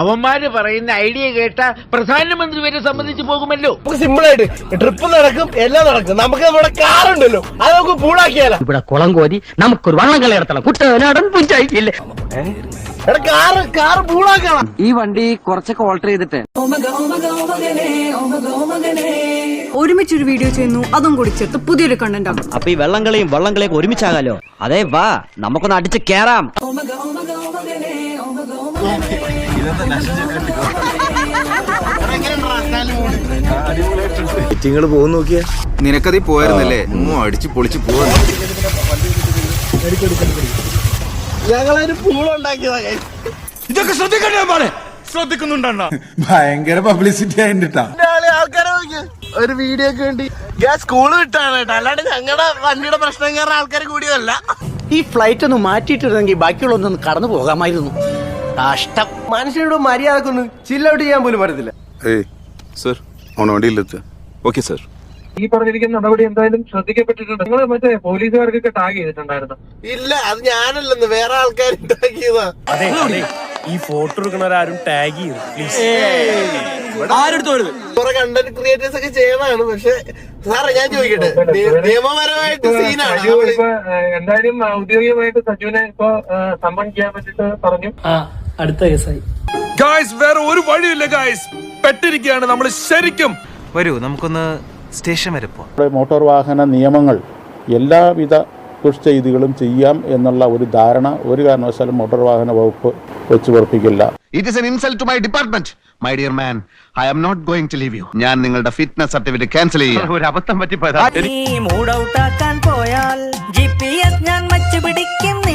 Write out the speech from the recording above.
അവന്മാര് പറയുന്ന ഐഡിയ കേട്ട പ്രധാനമന്ത്രി വരെ സംബന്ധിച്ച് പോകുമല്ലോ. നമുക്ക് സിമ്പിൾ ആയിട്ട് ട്രിപ്പ് നടക്കും എല്ലാം നടക്കും. നമുക്ക് നമ്മുടെ കാറുണ്ടല്ലോ അത് നമുക്ക് പൂളാക്കിയാലോ? ഇവിടെ കുളം കോരി നമുക്കൊരു വള്ളം കളി നടത്തണം. കുട്ടനാടൻ പുഞ്ചായിക്കില്ലേ എടാ കാറ് കാറ് പൂളാക്കണം. ഈ വണ്ടി കുറച്ചൊക്കെ ഓൾട്ടർ ചെയ്തിട്ട്. ഒരുമിച്ചൊരു വീഡിയോ ചെയ്യുന്നു. അതും കൂടി ചേർത്ത് പുതിയൊരു കണ്ടന്റ് ആണ് അപ്പൊ ഈ വെള്ളം കളിയും വള്ളം കളിയൊക്കെ ഒരുമിച്ചാകാലോ? അതെ വാ നമുക്കൊന്ന് അടിച്ച് കേറാം. നിനക്കതി പോയായിരുന്നല്ലേ അടിച്ച് പൊളിച്ച് പോവാ ഞങ്ങളൊരു പൂളുണ്ടാക്കിയതാ guys. ഇതൊക്കെ ശ്രദ്ധിക്കണ്ടേ മോനെ ശ്രദ്ധിക്കുന്നുണ്ടണ്ണ. ഭയങ്കര പബ്ലിസിറ്റി ആയിട്ടാ ആൾക്കാരെ നോക്കിയേ. ഒരു വീഡിയോക്ക് വേണ്ടി. ഞാൻ സ്കൂൾ വിട്ടാണ് കേട്ടോ. അല്ലാണ്ട് ഞങ്ങളുടെ വണ്ടിയുടെ പ്രശ്നം കാരണം ആൾക്കാർ കൂടിയതല്ല. ഈ ഫ്ലൈറ്റ് ഒന്ന് മാറ്റിയിട്ടിരുന്നെങ്കിൽ ബാക്കിയുള്ളൊന്നും കടന്നു പോകാമായിരുന്നു. കഷ്ടം. മനുഷ്യനോട് മര്യാദക്കൊന്നും ചില്ലൗട്ട് ചെയ്യാൻ പോലും പറ്റത്തില്ല. Sir okay sir. ഈ പറഞ്ഞിരിക്കുന്ന നടപടി എന്തായാലും ശ്രദ്ധിക്കപ്പെട്ടിട്ടുണ്ട്. നിങ്ങൾ മറ്റേ പോലീസുകാർക്കൊക്കെ ടാഗ് ചെയ്തിട്ടുണ്ടായിരുന്നു. ഇല്ല അത് ഞാനല്ലെന്ന് വേറെ ആൾക്കാർ അതെ ഈ ഫോട്ടോ എടുക്കുന്നവരാരും ടാഗ് ചെയ്യും പ്ലീസ്. കുറെ കണ്ടന്റ് ക്രിയേറ്റേഴ്സ് ഒക്കെ ചെയ്യണതാണ് പക്ഷെ സാറേ ഞാൻ ചോദിക്കട്ടെ നിയ- നിയമപരമായിട്ട് സീനാണ് സജു ഇപ്പൊ ഏഹ്, എന്തായാലും ഔദ്യോഗികമായിട്ട് സജുവിനെ ഇപ്പൊ സമ്മൺ ചെയ്യാൻ വേണ്ടിട്ട് പറഞ്ഞു. അടുത്ത കേസായി. ഗായ്സ് വേറെ ഒരു വഴിയില്ല ഗായ്സ് പെട്ടിരിക്കുകയാണ്. നമ്മൾ ശരിക്കും വരൂ നമുക്കൊന്ന് സ്റ്റേഷൻ വരെ പോവാം. നമ്മുടെ മോട്ടോർ വാഹന നിയമങ്ങൾ എല്ലാവിധ ദുഷ്ചെയ്തികളും ചെയ്യാം എന്നുള്ള ഒരു ധാരണ ഒരു കാരണവശാലും മോട്ടോർ വാഹന വകുപ്പ് വെച്ച് ഉറപ്പിക്കില്ല. It is an insult to my department my dear man I am not going to leave you ഞാൻ നിങ്ങളുടെ ഫിറ്റ്നസ് സർട്ടിഫിക്കറ്റ് ക്യാൻസൽ ചെയ്യാം ഒരു അബദ്ധം പറ്റിപ്പോയതാ. മൂഡ് ഔട്ട് ആക്കാൻ പോയാൽ ജിപിഎസ് ഞാൻ വച്ചു പിടിക്കും നിന്നെ